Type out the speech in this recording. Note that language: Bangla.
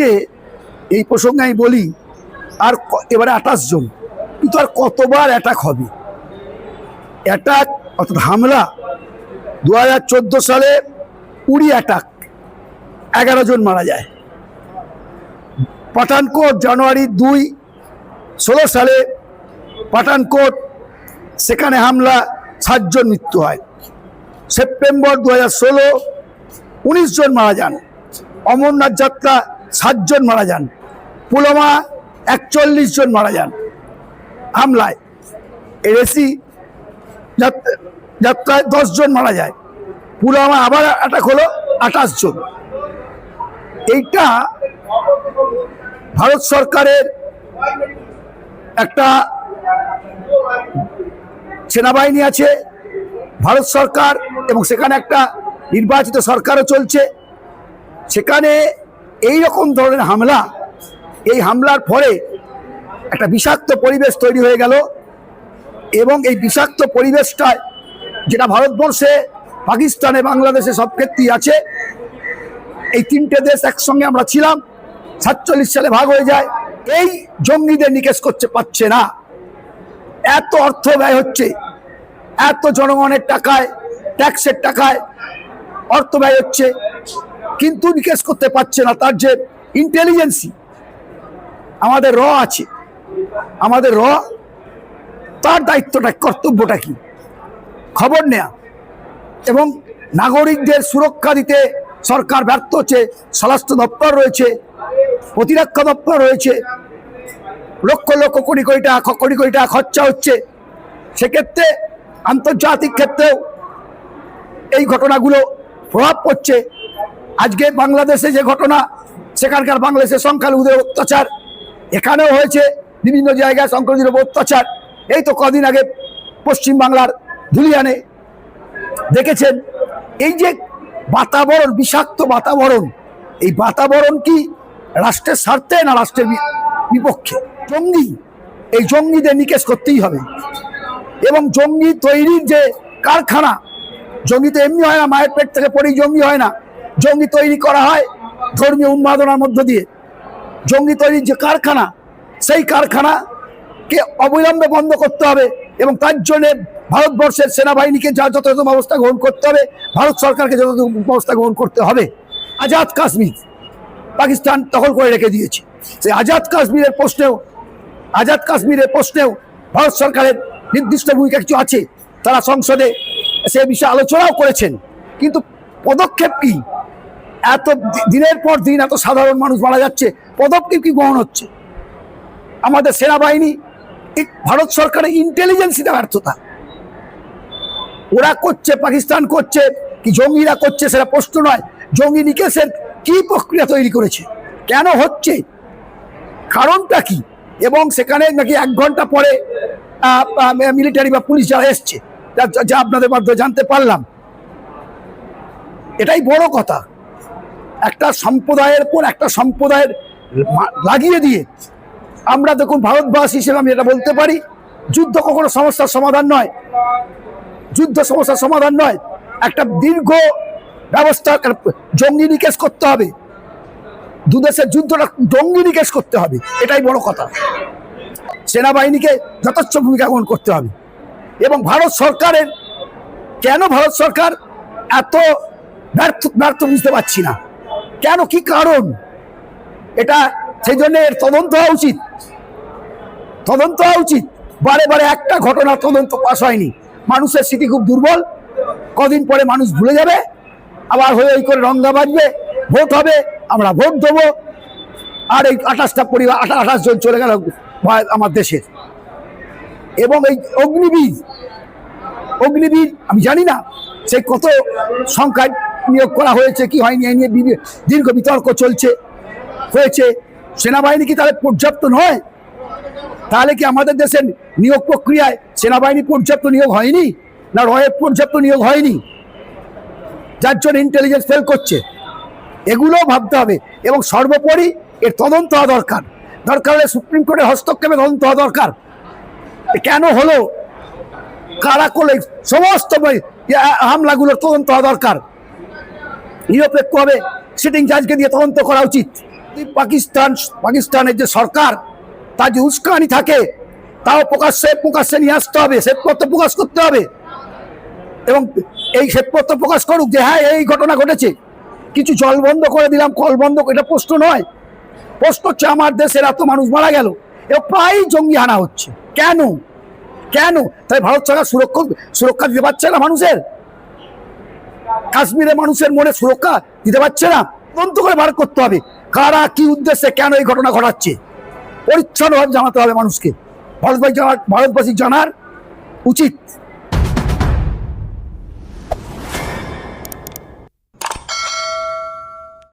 হচ্ছে এই প্রসঙ্গে আমি বলি, আর এবারে আঠাশ জন। কিন্তু আর কতবার অ্যাটাক হবে? অ্যাটাক অর্থাৎ হামলা দু চোদ্দ সালে উড়ি অ্যাটাক এগারো জন মারা যায়। পাঠানকোট জানুয়ারি দুই, ষোলো সালে পাঠানকোট, সেখানে হামলা সাতজন মৃত্যু হয়। সেপ্টেম্বর দু হাজার ষোলো, উনিশ জন মারা যান। অমরনাথ যাত্রা সাতজন মারা যান। পুলমা একচল্লিশ জন মারা যান। হামলায় এসি যাত্রায় দশজন মারা যায়। পুলমা আবার অ্যাটাক হলো আঠাশ জন। এইটা ভারত সরকারের একটা সেনাবাহিনী আছে, ভারত সরকার এবং সেখানে একটা নির্বাচিত সরকারও চলছে। সেখানে এই রকম ধরনের হামলা, এই হামলার ফলে একটা বিষাক্ত পরিবেশ তৈরি হয়ে গেল এবং এই বিষাক্ত পরিবেশটায় যেটা ভারতবর্ষে, পাকিস্তানে বাংলাদেশে সব ক্ষেত্রেই আছে, এই তিনটে দেশ একসঙ্গে আমরা ছিলাম, সাতচল্লিশ সালে ভাগ হয়ে যায়, এই জঙ্গিদের নিকেশ করতে পারছে না। এত অর্থ ব্যয় হচ্ছে, এত জনগণের টাকায়, ট্যাক্সের টাকায় অর্থ ব্যয় হচ্ছে কিন্তু নিকেশ করতে পারছে না, তার যে ইন্টেলিজেন্সি আমাদের র আছে। আমাদের র, তার দায়িত্বটা, কর্তব্যটা কি? খবর নেয়া। এবং নাগরিকদের সুরক্ষা দিতে সরকার ব্যর্থ হচ্ছে, স্বরাষ্ট্র দপ্তর রয়েছে, প্রতিরক্ষা দপ্তর রয়েছে, লক্ষ লক্ষ কোটি কোটি টাকা কোটি কোটি টাকা খরচা হচ্ছে। সেক্ষেত্রে, আন্তর্জাতিক ক্ষেত্রেও এই ঘটনাগুলো প্রভাব পড়ছে। আজকে বাংলাদেশে যে ঘটনা, সেখানকার বাংলাদেশের সংখ্যালঘুদের অত্যাচার, এখানেও হয়েছে বিভিন্ন জায়গায় সংখ্যালঘুদের অত্যাচার। এই তো কদিন আগে পশ্চিম বাংলার ধুলিয়ানে দেখেছেন, এই যে বাতাবরণ, বিষাক্ত বাতাবরণ, এই বাতাবরণ কি রাষ্ট্রের স্বার্থে না রাষ্ট্রের বিপক্ষে? জঙ্গি, এই জঙ্গিদের নিকেশ করতেই হবে। এবং জঙ্গি তৈরির যে কারখানা, জঙ্গি তো এমনি হয় না, মায়ের পেট থেকে পরেই জঙ্গি হয় না। জঙ্গি তৈরি করা হয় ধর্মীয় উন্মাদনার মধ্য দিয়ে। জঙ্গি তৈরির যে কারখানা, সেই কারখানাকে অবিলম্বে বন্ধ করতে হবে এবং তার জন্য ভারতবর্ষের সেনাবাহিনীকে যা যথাযথ ব্যবস্থা গ্রহণ করতে হবে, ভারত সরকারকে যথাযথ ব্যবস্থা গ্রহণ করতে হবে। আজাদ কাশ্মীর পাকিস্তান দখল করে রেখে দিয়েছে। সেই আজাদ কাশ্মীরের প্রশ্নেও, আজাদ কাশ্মীরের প্রশ্নেও ভারত সরকারের নির্দিষ্ট ভূমিকা কিছু আছে। তারা সংসদে সে বিষয়ে আলোচনাও করেছেন। কিন্তু পদক্ষেপ কি? এত দিনের পর দিন এত সাধারণ মানুষ মারা যাচ্ছে, পদক্ষেপ কি গ্রহণ হচ্ছে? আমাদের সেনাবাহিনী ভারত সরকারের ইন্টেলিজেন্সিটা ব্যর্থতা। ওরা করছে, পাকিস্তান করছে, কি জঙ্গিরা করছে সেটা প্রশ্ন নয়, জঙ্গি নিকেশের কি প্রক্রিয়া তৈরি করেছে? কেন হচ্ছে? কারণটা কি? এবং সেখানে নাকি এক ঘণ্টা পরে মিলিটারি বা পুলিশ যারা এসছে যা- আপনাদের মাধ্যমে জানতে পারলাম, এটাই বড় কথা। একটা সম্প্রদায়ের পর একটা সম্প্রদায়ের লাগিয়ে দিয়ে আমরা দেখুন ভারতবাসী হিসেবে আমি এটা বলতে পারি, যুদ্ধ কখনো সমস্যার সমাধান নয়। যুদ্ধ সমস্যার সমাধান নয়, একটা দীর্ঘ ব্যবস্থা জঙ্গি নিকেশ করতে হবে। দুদেশের যুদ্ধটা জঙ্গি নিকেশ করতে হবে, এটাই বড় কথা। সেনাবাহিনীকে যথেচ্ছ ভূমিকা গ্রহণ করতে হবে। এবং ভারত সরকারের, কেন ভারত সরকার এত ব্যর্থ ব্যর্থ বুঝতে পারছি না। কেন? কি কারণ? এটা সেই জন্য এর তদন্ত হওয়া উচিত। তদন্ত হওয়া উচিত। বারে বারে একটা ঘটনা তদন্ত পাশ হয়নি। মানুষের স্মৃতি খুব দুর্বল। কদিন পরে মানুষ ভুলে যাবে। আবার হয়ে ওই করে রঙ্গা বাজবে। ভোট হবে, আমরা ভোট দেবো। আর এই আঠাশটা পরিবার, আঠা আঠাশ জন চলে গেল আমার দেশের। এবং এই অগ্নিবীর অগ্নিবীর, আমি জানি না সে কত সংখ্যায় নিয়োগ করা হয়েছে, কি হয়নি, এই নিয়ে দীর্ঘ বিতর্ক চলছে, হয়েছে। সেনাবাহিনী কি তাহলে পর্যাপ্ত নয়? তাহলে কি আমাদের দেশের নিয়োগ প্রক্রিয়ায় সেনাবাহিনী পর্যাপ্ত নিয়োগ হয়নি? না রয়ের পর্যাপ্ত নিয়োগ হয়নি? যার জন্য ইন্টেলিজেন্স ফেল করছে। এগুলোও ভাবতে হবে। এবং সর্বোপরি এর তদন্ত হওয়া দরকার। দরকার হলে সুপ্রিম কোর্টের হস্তক্ষেপে তদন্ত হওয়া দরকার। কেন হলো? কারা করলে? সমস্ত হামলাগুলোর তদন্ত হওয়া দরকার। নিরপেক্ষভাবে সিটিং জাজকে দিয়ে তদন্ত করা উচিত। পাকিস্তান, পাকিস্তানের যে সরকার, তার যে উস্কানি থাকে, তাও প্রকাশ্যে প্রকাশ্যে নিয়ে আসতে হবে, শ্বেতপত্র প্রকাশ করতে হবে। এবং এই শ্বেতপত্র প্রকাশ করুক যে হ্যাঁ এই ঘটনা ঘটেছে। কিছু জল বন্ধ করে দিলাম, কল বন্ধ এটা প্রশ্ন নয়। প্রশ্ন হচ্ছে, আমার দেশের এত মানুষ মারা গেল এবং প্রায়ই জঙ্গি হানা হচ্ছে। কেন? কেন? তাই ভারত সরকার সুরক্ষা সুরক্ষা দিতে পারছে না মানুষের? কাশ্মীরের মানুষের মনে সুরক্ষা দিতে পারছে না। তদন্ত করে বার করতে হবে। কারা কি উদ্দেশ্যে কেন এই ঘটনা ঘটাচ্ছে? পরিচ্ছন্নভাবে জানাতে হবে মানুষকে। ভারতবাসী জানার ভারতবাসী জানার উচিত।